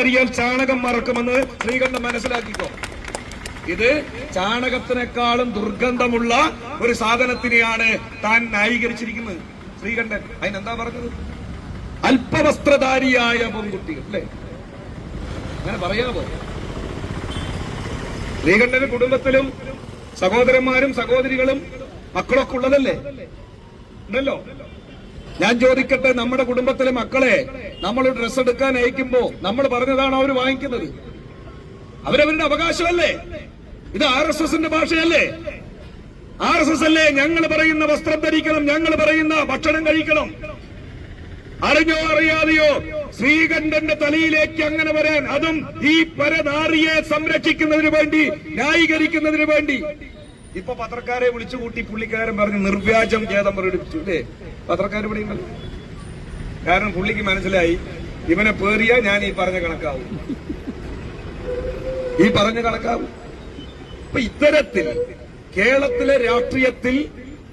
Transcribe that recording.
അറിയാൽ ചാണകം മറക്കുമെന്ന് ശ്രീകണ്ഠൻ മനസ്സിലാക്കിക്കോ. ഇത് ചാണകത്തിനേക്കാളും ദുർഗന്ധമുള്ള ഒരു സാധനത്തിനെയാണ് താൻ ന്യായീകരിച്ചിരിക്കുന്നത്. ശ്രീകണ്ഠൻ അതിനെന്താ പറഞ്ഞത്? അല്പവസ്ത്രധാരിയായ പെൺകുട്ടികൾ അല്ലേ? അങ്ങനെ പറയാമോ ശ്രീകണ്ഠന് കുടുംബത്തിലും സഹോദരന്മാരും സഹോദരികളും മക്കളൊക്കെ ഉള്ളതല്ലേ? ഉണ്ടല്ലോ? ഞാൻ ചോദിക്കട്ടെ നമ്മുടെ കുടുംബത്തിലെ മക്കളെ നമ്മൾ ഡ്രസ്സ് എടുക്കാൻ അയക്കുമ്പോ നമ്മൾ പറഞ്ഞതാണ് അവർ വാങ്ങിക്കുന്നത്? അവരവരുടെ അവകാശമല്ലേ? ഇത് ആർ എസ് എസിന്റെ ഭാഷയല്ലേ? ആർ എസ് എസ് അല്ലേ? ഞങ്ങൾ പറയുന്ന വസ്ത്രം ധരിക്കണം ഞങ്ങൾ പറയുന്ന ഭക്ഷണം കഴിക്കണം. അറിഞ്ഞോ അറിയാതെയോ ശ്രീകണ്ഠന്റെ തലയിലേക്ക് അങ്ങനെ വരാൻ അതും ഈ പരനാറിയെ സംരക്ഷിക്കുന്നതിന് വേണ്ടി ന്യായീകരിക്കുന്നതിന് വേണ്ടി. ഇപ്പൊ പത്രക്കാരെ വിളിച്ചുകൂട്ടി പുള്ളിക്കാരൻ പറഞ്ഞ് നിർവ്യാജം ഖേദം പ്രകടിപ്പിച്ചു അല്ലേ? പത്രക്കാർ ഇവിടെ ഉണ്ടല്ലോ കാരണം പുള്ളിക്ക് മനസ്സിലായി ഇവനെ പേറിയ ഞാൻ ഈ പറഞ്ഞ കണക്കാവും. ഈ പറഞ്ഞ കണക്കാവും. ഇത്തരത്തിൽ കേരളത്തിലെ രാഷ്ട്രീയത്തിൽ